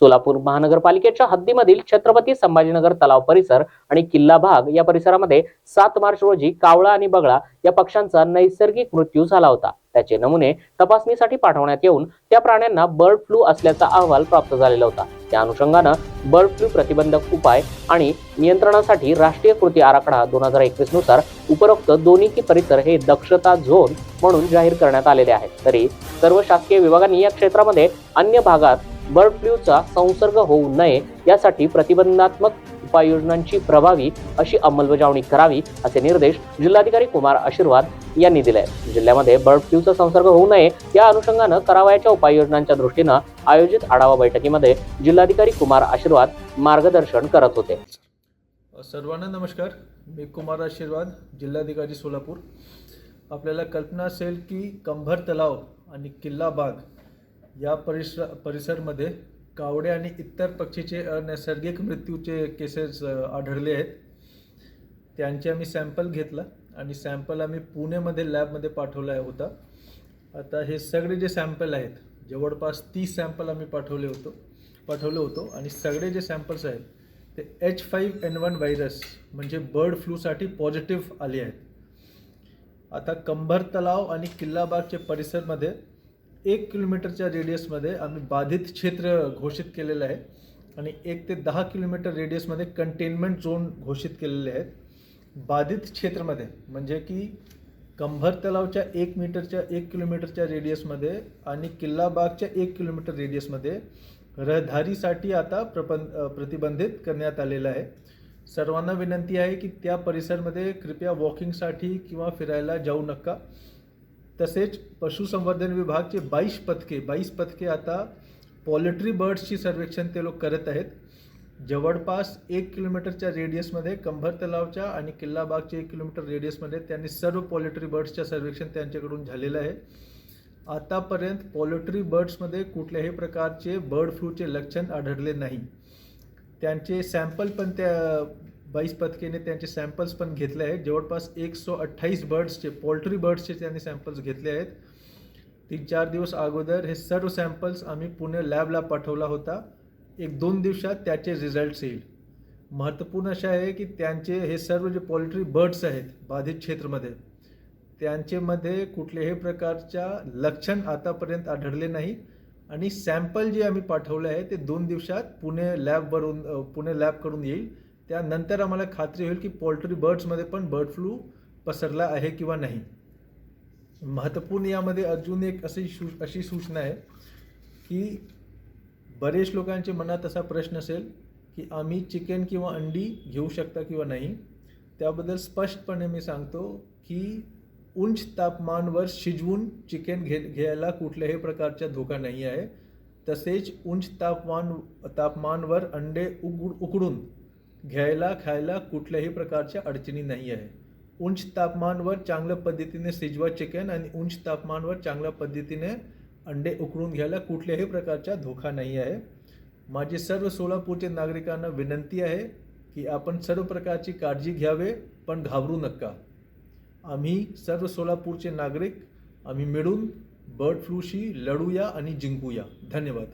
सोलापूर महानगरपालिकेच्या हद्दीमधील छत्रपती संभाजीनगर तलाव परिसर आणि किल्ला भाग या परिसरामध्ये सात मार्च रोजी कावळा आणि बगळा या पक्ष्यांचा नैसर्गिक मृत्यू झाला होता. त्याचे नमुने तपासणीसाठी पाठवण्यात येऊन त्या प्राण्यांना बर्ड फ्लू असल्याचा अहवाल प्राप्त झालेला होता. त्या अनुषंगानं बर्ड फ्लू प्रतिबंधक उपाय आणि नियंत्रणासाठी राष्ट्रीय कृती आराखडा दोन हजार एकवीसनुसार उपरोक्त दोन्ही परिसर हे दक्षता झोन म्हणून जाहीर करण्यात आलेले आहेत. तरी सर्व शासकीय विभागांनी या क्षेत्रामध्ये अन्य भागात बर्ड फ्लूचा संसर्ग होऊ नये यासाठी प्रतिबंधात्मक उपाययोजनांची प्रभावी अशी अंमलबजावणी करावी असे निर्देश जिल्हाधिकारी कुमार आशीर्वाद यांनी दिले. जिल्ह्यामध्ये बर्ड फ्लूचा संसर्ग होऊ नये या अनुषंगानं करावयाच्या उपाययोजनांच्या दृष्टीनं आयोजित आढावा बैठकीमध्ये जिल्हाधिकारी कुमार आशीर्वाद मार्गदर्शन करत होते. सर्वांना नमस्कार. मी कुमार आशीर्वाद जिल्हाधिकारी सोलापूर. आपल्याला कल्पना असेल की कंभर तलाव आणि किल्ला बाग या परिसर परिसरमध्ये कावडे आणि इतर पक्षीचे अनैसर्गिक मृत्यूचे केसेस आढळले आहेत. त्यांचे आम्ही सॅम्पल घेतला आणि सॅम्पल आम्ही पुणेमध्ये लॅबमध्ये पाठवला होता. आता हे सगळे जे सॅम्पल आहेत जवळपास तीस सॅम्पल आम्ही पाठवले होतो पाठवले होतो आणि सगळे जे सॅम्पल्स आहेत ते H five N one virus म्हणजे बर्ड फ्लूसाठी पॉझिटिव्ह आले आहेत. आता कंभर तलाव आणि किल्लाबागचे परिसरमध्ये एक किलोमीटरच्या रेडियसमध्ये आम्ही बाधित क्षेत्र घोषित केलेलं आहे. आणि एक ते दहा किलोमीटर रेडियसमध्ये कंटेनमेंट झोन घोषित केलेले आहेत. बाधित क्षेत्रामध्ये म्हणजे की कंभर तलावच्या एक मीटरच्या एक किलोमीटरच्या रेडियसमध्ये आणि किल्लाबागच्या एक किलोमीटर रेडियसमध्ये रहदारीसाठी आता प्रपं प्रतिबंधित करण्यात आलेलं आहे. सर्वांना विनंती आहे की त्या परिसरमध्ये कृपया वॉकिंगसाठी किंवा फिरायला जाऊ नका. तसेच पशुसंवर्धन विभागचे बाईस पथके बाईस पथके आता पॉलिट्री बर्ड्सची सर्वेक्षण ते लोक करत आहेत. जवळपास एक किलोमीटरच्या रेडियसमध्ये कंभर तलावच्या आणि किल्लाबागच्या एक किलोमीटर रेडियसमध्ये त्यांनी सर्व पॉलिट्री बर्ड्सच्या सर्वेक्षण त्यांच्याकडून झालेलं आहे. आतापर्यंत पॉलिट्री बर्ड्समध्ये कुठल्याही प्रकारचे बर्ड फ्लूचे लक्षण आढळले नाही. त्यांचे सॅम्पल पण त्या बाईस पथकेने त्यांचे सॅम्पल्स पण घेतले आहेत. जवळपास एक सो अठ्ठावीस बर्ड्सचे पोल्ट्री बर्ड्सचे त्यांनी सॅम्पल्स घेतले आहेत. तीन चार दिवस अगोदर हे सर्व सॅम्पल्स आम्ही पुणे लॅबला पाठवला होता. एक दोन दिवसात त्याचे रिझल्ट्स येईल. महत्त्वपूर्ण असे आहे की त्यांचे हे सर्व जे पोल्ट्री बर्ड्स आहेत बाधित क्षेत्रामध्ये त्यांच्यामध्ये कुठल्याही प्रकारच्या लक्षण आतापर्यंत आढळले नाही. आणि सॅम्पल जे आम्ही पाठवले आहे ते दोन दिवसात पुणे लॅबवरून पुणे लॅबकडून येईल. त्यानंतर आम्हाला खात्री होईल की पोल्ट्री बर्ड्समध्ये पण बर्ड फ्लू पसरला आहे किंवा नाही. महत्त्वपूर्ण यामध्ये अजून एक अशी सू अशी सूचना आहे की बरेच लोकांच्या मनात असा प्रश्न असेल की आम्ही चिकन किंवा अंडी घेऊ शकता किंवा नाही? त्याबद्दल स्पष्टपणे मी सांगतो की उंच तापमानवर शिजवून चिकन घे घ्यायला कुठल्याही प्रकारचा धोका नाही आहे. तसेच उंच तापमान तापमानवर अंडे उघड उकडून घ्यायला खायला कुठल्याही प्रकारच्या अडचणी नाही आहे. उंच तापमानवर चांगल्या पद्धतीने शिजवा चिकन आणि उंच तापमानवर चांगल्या पद्धतीने अंडे उकळून घ्यायला कुठल्याही प्रकारचा धोका नाही आहे. माझी सर्व सोलापूरच्या नागरिकांना विनंती आहे की आपण सर्व प्रकारची काळजी घ्यावे पण घाबरू नका. आम्ही सर्व सोलापूरचे नागरिक आम्ही मिळून बर्ड फ्लूशी लढूया आणि जिंकूया. धन्यवाद.